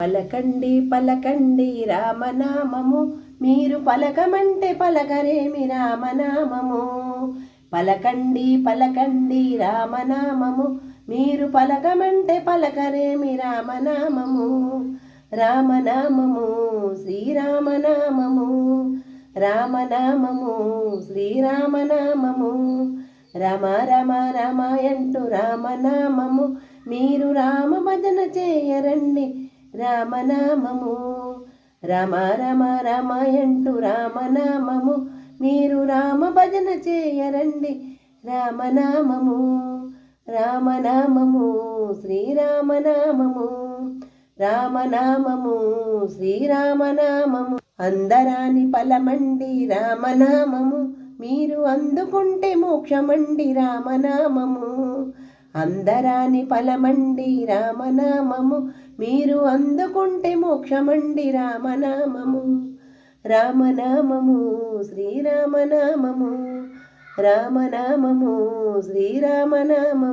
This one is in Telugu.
పలకండి పలకండి రామనామము. మీరు పలకమంటే పలకరేమి రామనామము? పలకండి పలకండి రామనామము. మీరు పలకమంటే పలకరేమి రామనామము? రామనామము శ్రీరామనామము. రామనామము శ్రీరామనామము. రమ రమ రమయంటు రామనామము. మీరు రామ భజన చేయరండి. రామనామము. రమ రామ రమయంటు రామనామము. మీరు రామ భజన చేయరండి రామనామము. రామనామము శ్రీరామనామము. రామనామము శ్రీరామనామము. అందరాని ఫలమండి రామనామము. మీరు అందుకుంటే మోక్షమండి రామనామము. అందరాని ఫలమండి రామనామము. మీరు అందుకుంటే మోక్షమండి రామనామము. రామనామము శ్రీరామనామము. రామనామము శ్రీరామనామము.